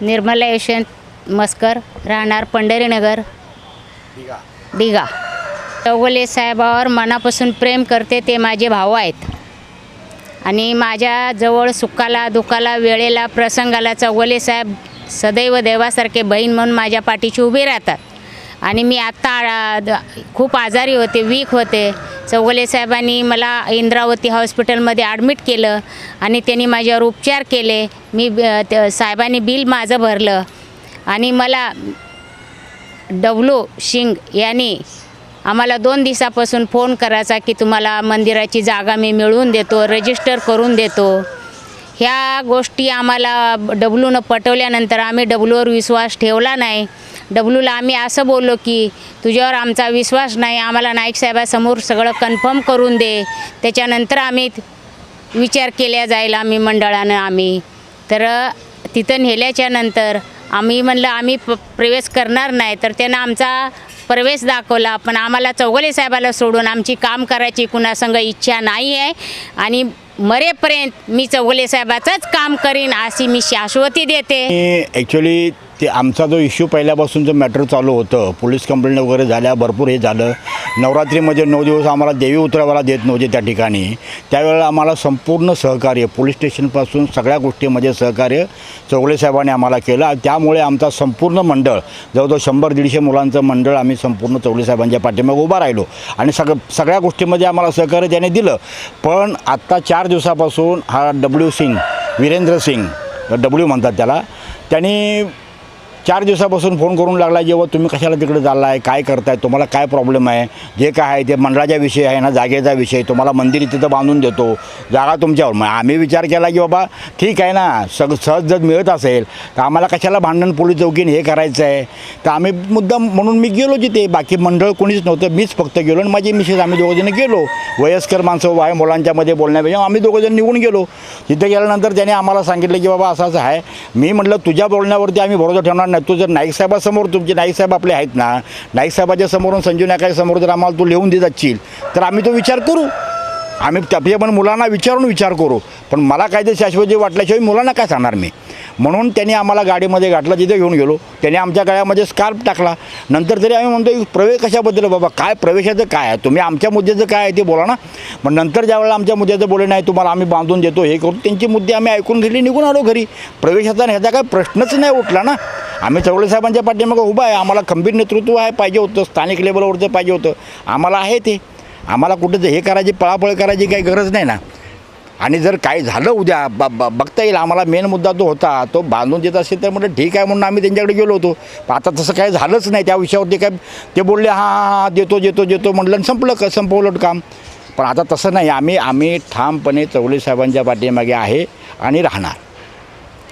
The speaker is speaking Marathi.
निर्मला यशवंत मस्कर राहणार पंढरीनगर. दिघा. चौगुले साहेबावर मनापासून प्रेम करते ते माझे भाऊ आहेत. आणि माझ्या जवळ सुखाला दुखाला वेळेला प्रसंगाला चौगुले साहेब सदैव देवासारखे बहीण म्हणून माझ्या पाठीशी उभे राहतात. आणि मी आत्ता द- खूप आजारी होते वीक होते. चौगले साहेबांनी मला इंद्रावती हॉस्पिटलमध्ये ॲडमिट केलं आणि त्यांनी माझ्यावर उपचार केले. मी साहेबांनी बिल माझं भरलं. आणि मला डब्लू शिंग यांनी आम्हाला दोन दिवसापासून फोन करायचा की तुम्हाला मंदिराची जागा मी मिळवून देतो रजिस्टर करून देतो. ह्या गोष्टी आम्हाला डब्लूनं पटवल्यानंतर आम्ही डब्लूवर विश्वास ठेवला नाही. डब्लूला आम्ही असं बोललो की तुझ्यावर आमचा विश्वास नाही आम्हाला नाईक साहेबासमोर सगळं कन्फर्म करून दे. त्याच्यानंतर आम्ही विचार केल्या जाईल आम्ही मंडळानं आम्ही. तर तिथं नेल्याच्या नंतर आम्ही म्हणलं आम्ही प प्रवेश करणार नाही. तर त्यानं आमचा प्रवेश दाखवला पण आम्हाला चौगले साहेबाला सोडून आमची काम करायची कुणासंग इच्छा नाही आहे. आणि मरेपर्यंत मी चौगले साहेबाचंच काम करीन अशी मी शाश्वती देते. ॲक्च्युली ते आमचा जो इश्यू पहिल्यापासून जो मॅटर चालू होतं पोलीस कंप्लेंट वगैरे झाल्या भरपूर हे झालं. नवरात्रीमध्ये नऊ दिवस आम्हाला देवी उतरवायला देत नव्हते त्या ठिकाणी. त्यावेळेला आम्हाला संपूर्ण सहकार्य पोलीस स्टेशनपासून सगळ्या गोष्टीमध्ये सहकार्य चौगले साहेबांनी आम्हाला केलं त्यामुळे आमचा संपूर्ण मंडळ जवळजवळ शंभर दीडशे मुलांचं मंडळ आम्ही संपूर्ण चौगले साहेबांच्या पाठीमागे उभा राहिलो. आणि सग सगळ्या गोष्टीमध्ये आम्हाला सहकार्य त्याने दिलं. पण आत्ता चार दिवसापासून हा डब्ल्यू सिंग वीरेंद्र सिंग डब्ल्यू म्हणतात त्याला त्यांनी चार दिवसापासून फोन करून लागला जेव्हा तुम्ही कशाला तिकडे चालला आहे काय करताय? तुम्हाला काय प्रॉब्लेम आहे? जे काय आहे ते मंडळाचा विषय आहे ना जागेचा विषय. तुम्हाला मंदिर तिथं बांधून देतो. जागा तुमच्यावर. मग आम्ही विचार केला की बाबा ठीक आहे ना. सग सहज जर मिळत असेल तर आम्हाला कशाला भांडण पोलीस चौकीने हे करायचं आहे तर आम्ही मुद्दाम म्हणून मी गेलो तिथे बाकी मंडळ कोणीच नव्हतं. मीच फक्त गेलो आणि माझी मिसेस आम्ही दोघंजण गेलो. वयस्कर माणसं वाय मुलांच्यामध्ये बोलण्यापेक्षा आम्ही दोघंजण निघून गेलो. तिथे गेल्यानंतर त्याने आम्हाला सांगितलं की बाबा असं असं आहे. मी म्हटलं तुझ्या बोलण्यावरती आम्ही भरोसा ठेवणार नाही. तू जर नाईक साहेबासमोर तुमचे नाईक साहेब आपले आहेत ना नाईक साहेबाच्या समोरून संजू नायकाच्यासमोर जर आम्हाला तू लिहून देत असशील तर आम्ही तो विचार करू. आम्ही त्या म्हणजे पण मुलांना विचारून विचार करू. पण मला काय ते शाश्वती वाटल्याशिवाय मुलांना काय सांगणार मी? म्हणून त्यांनी आम्हाला गाडीमध्ये गाठला तिथे घेऊन गेलो. त्याने आमच्या गळ्यामध्ये स्कार्फ टाकला. नंतर तरी आम्ही म्हणतो प्रवेश कशाबद्दल बाबा? काय प्रवेशाचं काय आहे? तुम्ही आमच्या मुद्द्याचं काय आहे ते बोला ना. मग नंतर ज्यावेळेला आमच्या मुद्द्याचं बोले नाही तुम्हाला आम्ही बांधून देतो हे करू. त्यांचे मुद्दे आम्ही ऐकून घेतले निघून आलो घरी. प्रवेशाचा ह्याचा काय प्रश्नच नाही उठला ना. आम्ही चौगले साहेबांच्या पाठीमागं उभा आहे. आम्हाला खंबीर नेतृत्व आहे पाहिजे होतं. स्थानिक लेवलवरचं पाहिजे होतं. आम्हाला आहे ते. आम्हाला कुठं हे करायची पळापळ करायची काही गरज नाही ना. आणि जर काय झालं उद्या ब ब बघता येईल. आम्हाला मेन मुद्दा तो होता तो बांधून देत असेल तर म्हटलं ठीक आहे म्हणून आम्ही त्यांच्याकडे गेलो होतो. पण आता तसं काही झालंच नाही. त्या विषयावरती काय ते बोलले हां हां हां देतो देतो देतो म्हटलं संपलं क संपवलं काम. पण आता तसं नाही. आम्ही आम्ही ठामपणे चौले साहेबांच्या पाठीमागे आहे आणि राहणार.